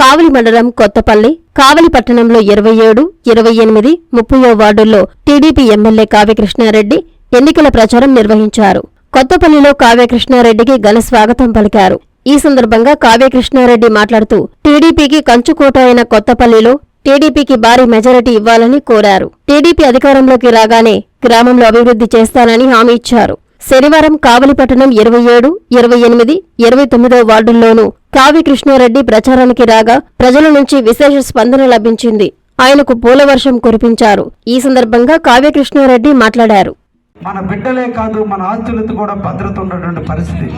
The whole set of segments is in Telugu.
కావలి మండలం కొత్తపల్లి కావలి పట్టణంలో ఇరవై ఏడు ఇరవై ఎనిమిది ముప్పయో వార్డుల్లో టీడీపీ ఎమ్మెల్యే కావ్యకృష్ణారెడ్డి ఎన్నికల ప్రచారం నిర్వహించారు. కొత్తపల్లిలో కావ్యకృష్ణారెడ్డికి ఘన స్వాగతం పలికారు. ఈ సందర్భంగా కావ్యకృష్ణారెడ్డి మాట్లాడుతూ టీడీపీకి కంచుకోట అయిన కొత్తపల్లిలో టీడీపీకి భారీ మెజారిటీ ఇవ్వాలని కోరారు. టీడీపీ అధికారంలోకి రాగానే గ్రామంలో అభివృద్ధి చేస్తానని హామీ ఇచ్చారు. శనివారం కావలిపట్టణం ఇరవై ఏడు ఇరవై ఎనిమిది ఇరవై తొమ్మిదో వార్డుల్లోనూ కావి కృష్ణారెడ్డి ప్రచారానికి రాగా ప్రజల నుంచి విశేష స్పందన లభించింది. ఆయనకు పూలవర్షం కురిపించారు. ఈ సందర్భంగా కావ్య కృష్ణారెడ్డి మాట్లాడారు. మన బిడ్డలే కాదు మన ఆస్తులతో కూడా భద్రత ఉన్నటువంటి పరిస్థితి.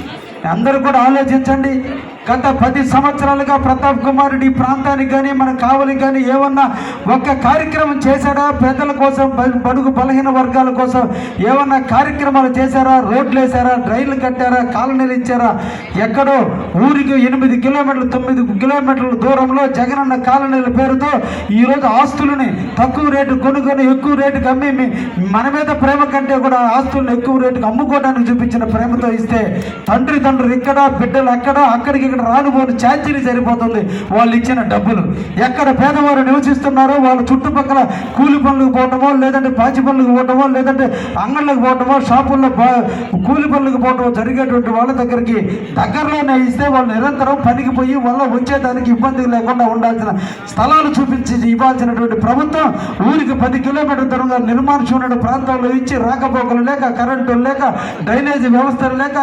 అందరూ కూడా ఆలోచించండి. గత పది సంవత్సరాలుగా ప్రతాప్ కుమార్ రెడ్డి ఈ ప్రాంతానికి కానీ మన కావలికి కానీ ఏమన్నా ఒక్క కార్యక్రమం చేశాడా పేదల కోసం బడుగు బలహీన వర్గాల కోసం ఏమన్నా కార్యక్రమాలు చేశారా? రోడ్లు వేశారా? డ్రైన్లు కట్టారా? కాలనీలు ఇచ్చారా? ఎక్కడో ఊరికి ఎనిమిది కిలోమీటర్లు తొమ్మిది కిలోమీటర్ల దూరంలో జగనన్న కాలనీల పేరుతో ఈరోజు ఆస్తులని తక్కువ రేటు కొనుక్కొని ఎక్కువ రేటుకి అమ్మి మన మీద ప్రేమ కంటే కూడా ఆస్తులను ఎక్కువ రేటుకి అమ్ముకోవడానికి చూపించిన ప్రేమతో ఇస్తే తండ్రి తల్లిదండ్రులు ఇక్కడ బిడ్డలు అక్కడ అక్కడికి ఇక్కడ రానుపోని ఛార్జీలు సరిపోతుంది. వాళ్ళు ఇచ్చిన డబ్బులు. ఎక్కడ పేదవారు నివసిస్తున్నారో వాళ్ళ చుట్టుపక్కల కూలి పనులకు పోవటమో లేదంటే పాచి పనులకు పోవటమో లేదంటే అంగళ్ళకు పోవటమో షాపుల్లో కూలి పనులకు పోవటమో జరిగేటువంటి వాళ్ళ దగ్గరికి దగ్గరలోనే ఇస్తే వాళ్ళు నిరంతరం పనికి పోయి వాళ్ళ వచ్చేదానికి ఇబ్బంది లేకుండా ఉండాల్సిన స్థలాలు చూపించి ఇవ్వాల్సినటువంటి ప్రభుత్వం ఊరికి పది కిలోమీటర్ దూరంగా నిర్మానుష్యమైన ప్రాంతంలో ఇచ్చి రాకపోకలు లేక కరెంటు లేక డ్రైనేజీ వ్యవస్థలు లేక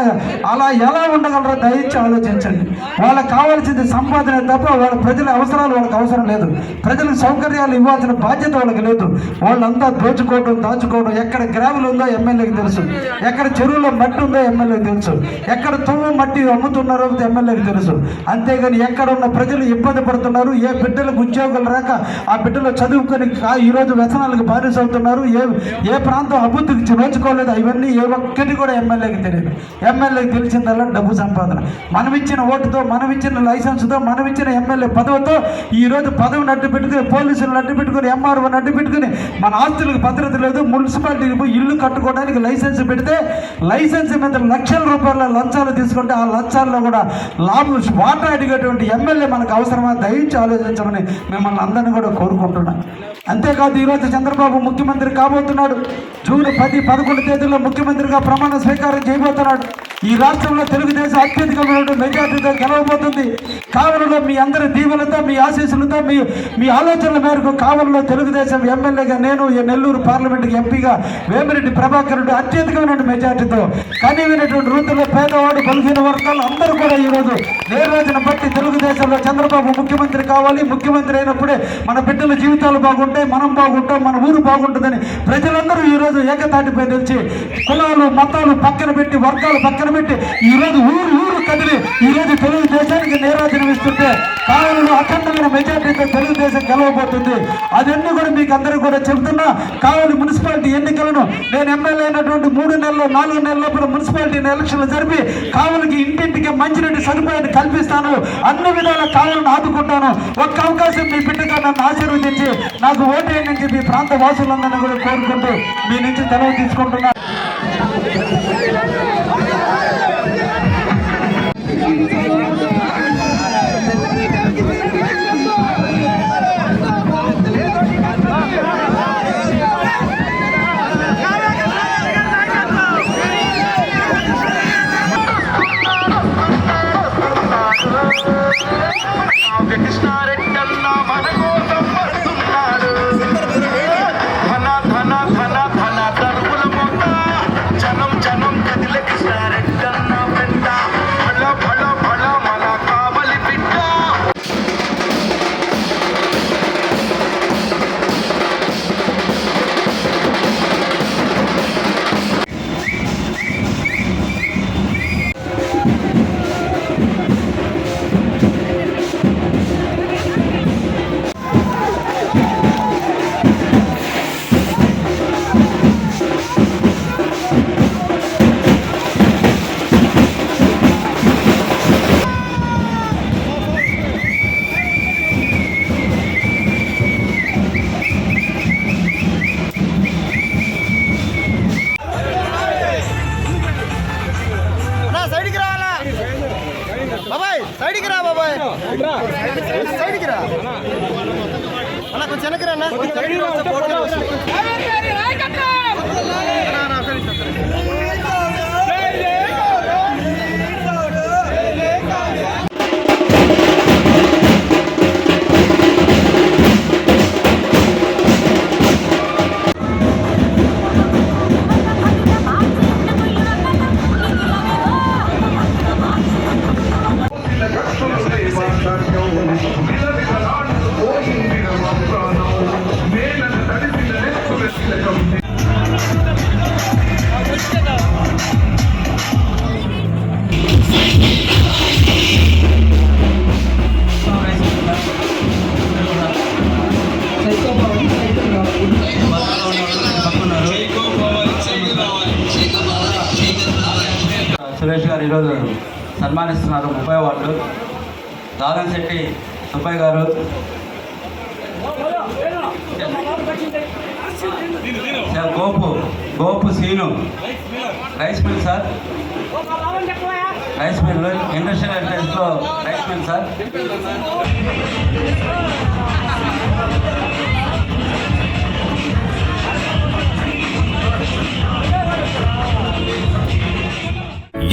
అలా ఎలా ఉండగలరో దయచి ఆలోచించండి. వాళ్ళకి కావాల్సింది సంపాదన తప్ప వాళ్ళ ప్రజల అవసరాలు వాళ్ళకి అవసరం లేదు. ప్రజలకు సౌకర్యాలు ఇవ్వాల్సిన బాధ్యత వాళ్ళకి లేదు. వాళ్ళంతా దోచుకోవడం దాచుకోవడం ఎక్కడ గ్రావులు ఉందో ఎమ్మెల్యేకి తెలుసు. ఎక్కడ చెరువులో మట్టి ఉందో ఎమ్మెల్యేకి తెలుసు. ఎక్కడ తుమ్ము మట్టి అమ్ముతున్నారో ఎమ్మెల్యేకి తెలుసు. అంతేగాని ఎక్కడ ఉన్న ప్రజలు ఇబ్బంది పడుతున్నారు ఏ బిడ్డలకు ఉద్యోగాలు రాక ఆ బిడ్డలు చదువుకొని ఈరోజు వ్యసనాలకు బానిస అవుతున్నారు ఏ ఏ ప్రాంతం అభివృద్ధికి నోచుకోలేదు ఇవన్నీ ఏ ఒక్కటి కూడా ఎమ్మెల్యేకి తెలియదు. ఎమ్మెల్యేకి తెలిసిందల్లా డబ్బు సంపాదన. మనం ఇచ్చిన ఓటుతో మనం ఇచ్చిన లైసెన్స్తో మనం ఇచ్చిన ఎమ్మెల్యే పదవితో ఈరోజు పదవిని అడ్డు పెట్టుకుని పోలీసులను అడ్డు పెట్టుకుని ఎంఆర్ఓని అడ్డు పెట్టుకుని మన ఆస్తులకు భద్రత లేదు మున్సిపాలిటీకి పోయి ఇల్లు కట్టుకోవడానికి లైసెన్స్ పెడితే లైసెన్స్ మీద లక్షల రూపాయల లంచాలు తీసుకుంటే ఆ లంచాల్లో కూడా లాభం వాటా అడిగేటువంటి ఎమ్మెల్యే మనకు అవసరమా? దయించి ఆలోచించమని మిమ్మల్ని అందరినీ కూడా కోరుకుంటున్నాను అంతేకాదు ఈరోజు చంద్రబాబు ముఖ్యమంత్రి కాబోతున్నాడు. జూన్ పది పదకొండు తేదీలో ముఖ్యమంత్రిగా ప్రమాణ స్వీకారం చేయబోతున్నాడు. ఈ రాష్ట్రంలో తెలుగుదేశం అత్యధికమైన మెజార్టీతో గెలవబోతుంది. కావలిలో మీ అందరి దీవులతో మీ ఆశీస్సులతో మీ మీ ఆలోచనల మేరకు కావలిలో తెలుగుదేశం ఎమ్మెల్యేగా నేను ఈ నెల్లూరు పార్లమెంటుకి ఎంపీగా వేమిరెడ్డి ప్రభాకర్ రెడ్డి అత్యధికమైన మెజార్టీతో కనివినటువంటి రీతిలో పేదవాడు బలహీన వర్గాలు అందరూ కూడా ఈరోజు ఏ రోజున బట్టి తెలుగుదేశంలో చంద్రబాబు ముఖ్యమంత్రి కావాలి. ముఖ్యమంత్రి అయినప్పుడే మన బిడ్డల జీవితాలు బాగుంటాయి. మనం బాగుంటాం మన ఊరు బాగుంటుందని ప్రజలందరూ ఈరోజు ఏకతాటిపై నిలిచి కులాలు మతాలు పక్కన పెట్టి వర్గాలు పక్కన పెట్టి ఈరోజు ఊరు ఊరు కదిలి ఈరోజు తెలుగుదేశానికి నేరాజనం ఇస్తుంటే కావలిలో అఖండమైన మెజార్టీతో తెలుగుదేశం గెలవబోతుంది. అదన్నీ కూడా మీకు అందరూ కూడా చెబుతున్నా కావలి మున్సిపాలిటీ ఎన్నికలను నేను ఎమ్మెల్యే అయినటువంటి మూడు నెలలు నాలుగు నెలల లోపల మున్సిపాలిటీ ఎలక్షన్లు జరిపి కావలికి ఇంటింటికి మంచినీటి సదుపాయాన్ని కల్పిస్తాను. అన్ని విధాల కావాలని ఆదుకుంటాను. ఒక్క అవకాశం మీ బిడ్డగా నన్ను ఆశీర్వదించి నాకు ఓటేయండి మీ ప్రాంత వాసులందరినీ కూడా కోరుకుంటూ మీ నుంచి సెలవు తీసుకుంటున్నాను బాబాయ్ సైడ్కి రా బాబాయ్. సైడ్కి రా. అన్న కొంచెం వెనక్కి రా అన్న. సురేష్ గారు ఈరోజు సన్మానిస్తున్నారు ముప్పై వాళ్ళు దాదన్ శెట్టి సుబ్బయ్య గారు. Sir Gopu Gopu Seenu. Rice mill sir. Rice mill industrial ఎంటర్ప్రైజ్లో rice mill sir.